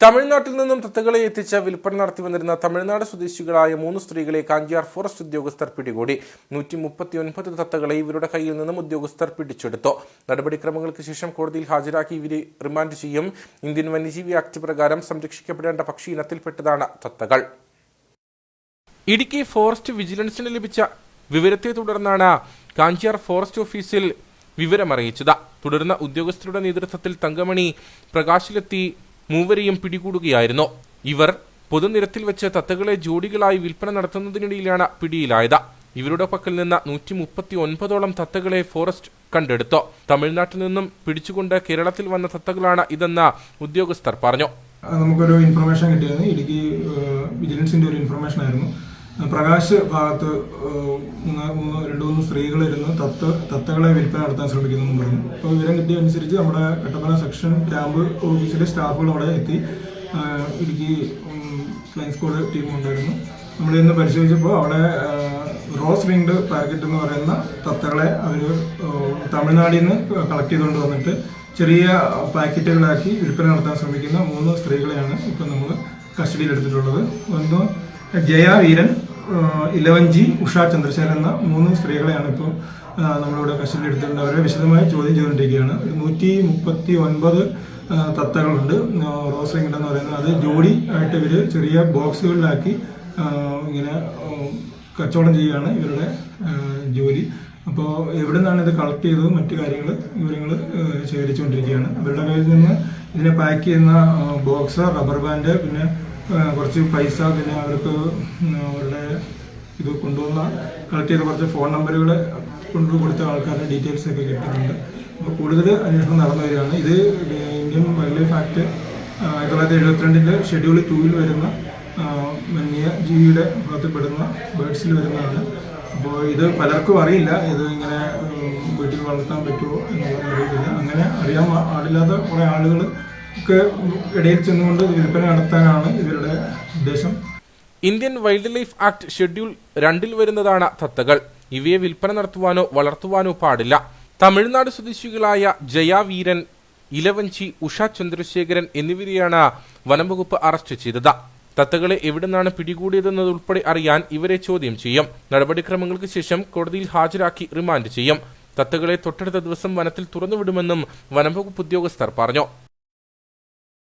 തമിഴ്നാട്ടിൽ നിന്നും തത്തകളെ എത്തിച്ച വിൽപ്പന നടത്തി വന്നിരുന്ന തമിഴ്നാട് സ്വദേശികളായ മൂന്ന് സ്ത്രീകളെ കാഞ്ചിയാർ ഫോറസ്റ്റ് ഉദ്യോഗസ്ഥർ പിടികൂടി. നൂറ്റി മുപ്പത്തി ഒൻപത് തത്തകളെ ഇവരുടെ കയ്യിൽ നിന്നും ഉദ്യോഗസ്ഥർ പിടിച്ചെടുത്തു. നടപടിക്രമങ്ങൾക്ക് ശേഷം കോടതിയിൽ ഹാജരാക്കി ഇവരെ റിമാൻഡ് ചെയ്യും. ഇന്ത്യൻ വന്യജീവി ആക്ട് പ്രകാരം സംരക്ഷിക്കപ്പെടേണ്ട പക്ഷി ഇനത്തിൽപ്പെട്ടതാണ് തത്തകൾ. ഇടുക്കി ഫോറസ്റ്റ് വിജിലൻസിന് ലഭിച്ച വിവരത്തെ തുടർന്നാണ് കാഞ്ചിയാർ ഫോറസ്റ്റ് ഓഫീസിൽ വിവരമറിയിച്ചത്. തുടർന്ന് ഉദ്യോഗസ്ഥരുടെ നേതൃത്വത്തിൽ തങ്കമണി പ്രകാശിലെത്തി മൂവരെയും പിടികൂടുകയായിരുന്നു. ഇവർ പൊതുനിരത്തിൽ വെച്ച് തത്തകളെ ജോഡികളായി വിൽപ്പന നടത്തുന്നതിനിടയിലാണ് പിടിയിലായത്. ഇവരുടെ പക്കൽ നിന്ന് നൂറ്റി മുപ്പത്തി ഒൻപതോളം തത്തകളെ ഫോറസ്റ്റ് കണ്ടെടുത്തു. തമിഴ്നാട്ടിൽ നിന്നും പിടിച്ചുകൊണ്ട് കേരളത്തിൽ വന്ന തത്തകളാണ് ഇതെന്ന് ഉദ്യോഗസ്ഥർ പറഞ്ഞു. നമുക്കൊരു ഇൻഫർമേഷൻ കിട്ടിയിരുന്നു. ഇടുക്കി വിജിലൻസിന്റെ ഒരു ഇൻഫർമേഷൻ ആയിരുന്നു. പ്രകാശ് ഭാഗത്ത് മൂന്ന് മൂന്ന് രണ്ട് മൂന്ന് സ്ത്രീകളിരുന്ന് തത്ത് തത്തകളെ വിൽപ്പന നടത്താൻ ശ്രമിക്കുന്നു എന്ന് പറഞ്ഞു. അപ്പോൾ വിവരം കിട്ടിയതനുസരിച്ച് നമ്മുടെ കട്ടപ്പന സെക്ഷൻ ക്യാമ്പ് ഓഫീസിലെ സ്റ്റാഫുകൾ അവിടെ എത്തി. ഇടുക്കി ക്ലൈൻ സ്ക്വാഡ് ടീം ഉണ്ടായിരുന്നു. നമ്മൾ ഇന്ന് പരിശോധിച്ചപ്പോൾ അവിടെ റോസ് വിങ്ഡ് പാരക്കറ്റ് എന്ന് പറയുന്ന തത്തകളെ അവർ തമിഴ്നാടിൽ നിന്ന് കളക്ട് ചെയ്തുകൊണ്ട് വന്നിട്ട് ചെറിയ പാക്കറ്റുകളാക്കി വിൽപ്പന നടത്താൻ ശ്രമിക്കുന്ന മൂന്ന് സ്ത്രീകളെയാണ് ഇപ്പം നമ്മൾ കസ്റ്റഡിയിൽ എടുത്തിട്ടുള്ളത് ഒന്ന് ജയ വീരൻ ജി ഉഷ ചന്ദ്രശേഖരൻ എന്ന മൂന്ന് സ്ത്രീകളെയാണ് ഇപ്പോൾ നമ്മളിവിടെ കസ്റ്റഡിയിൽ എടുത്തിട്ടുണ്ട്. അവരെ വിശദമായി ചോദ്യം ചെയ്തുകൊണ്ടിരിക്കുകയാണ്. നൂറ്റി മുപ്പത്തി ഒൻപത് തത്തകളുണ്ട്. റോസ് റിംഗ് എന്ന് പറയുന്നത്. അത് ജോഡി ആയിട്ട് ഇവർ ചെറിയ ബോക്സുകളിലാക്കി ഇങ്ങനെ കച്ചവടം ചെയ്യുകയാണ് ഇവരുടെ ജോലി. അപ്പോൾ എവിടെ നിന്നാണ് ഇത് കളക്ട് ചെയ്തത് മറ്റു കാര്യങ്ങൾ വിവരങ്ങൾ ശേഖരിച്ചുകൊണ്ടിരിക്കുകയാണ്. അവരുടെ കയ്യിൽ നിന്ന് ഇതിനെ പാക്ക് ചെയ്യുന്ന ബോക്സ് റബ്ബർ ബാൻഡ് പിന്നെ കുറച്ച് പൈസ പിന്നെ അവർക്ക് അവരുടെ ഇത് കൊണ്ടുവന്ന കളക്ട് ചെയ്ത കുറച്ച് ഫോൺ നമ്പറുകൾ കൊണ്ടു കൊടുത്ത ആൾക്കാരുടെ ഡീറ്റെയിൽസ് ഒക്കെ കിട്ടിയിട്ടുണ്ട് അപ്പോൾ കൂടുതൽ അന്വേഷണം നടന്നു വരികയാണ്. ഇത് ഇന്ത്യൻ വൈൽഡ് ലൈഫ് ആക്ട് ആയിരത്തി തൊള്ളായിരത്തി എഴുപത്തിരണ്ടിന്റെ ഷെഡ്യൂൾ ടൂവിൽ വരുന്ന ആ, വന്യജീവിയുടെ ഭാഗത്തിൽപ്പെടുന്ന ബേഡ്സിൽ വരുന്നതാണ്. അപ്പോൾ ഇത് പലർക്കും അറിയില്ല. ഇത് ഇങ്ങനെ വീട്ടിൽ വളർത്താൻ പറ്റുമോ എന്നുള്ളത് അറിയില്ല അങ്ങനെ അറിയാൻ പാടില്ലാത്ത കുറേ ആളുകൾ ഇടയിൽ ചെന്നുകൊണ്ട് വിൽപ്പന നടത്താനാണ് ഇവരുടെ ഉദ്ദേശം. Indian wildlife act schedule രണ്ടിൽ വരുന്നതാണ് തത്തകൾ. ഇവയെ വിൽപ്പന നടത്തുവാനോ വളർത്തുവാനോ പാടില്ല. തമിഴ്നാട് സ്വദേശികളായ ജയാവീരൻ ഇലവഞ്ചി ഉഷ ചന്ദ്രശേഖരൻ എന്നിവരെയാണ് വനംവകുപ്പ് അറസ്റ്റ് ചെയ്തത്. തത്തകളെ എവിടെ നിന്നാണ് പിടികൂടിയതെന്നതുൾപ്പെടെ അറിയാൻ ഇവരെ ചോദ്യം ചെയ്യും. നടപടിക്രമങ്ങൾക്ക് ശേഷം കോടതിയിൽ ഹാജരാക്കി റിമാൻഡ് ചെയ്യും. തത്തകളെ തൊട്ടടുത്ത ദിവസം വനത്തിൽ തുറന്നുവിടുമെന്നും വനംവകുപ്പ് ഉദ്യോഗസ്ഥർ പറഞ്ഞു.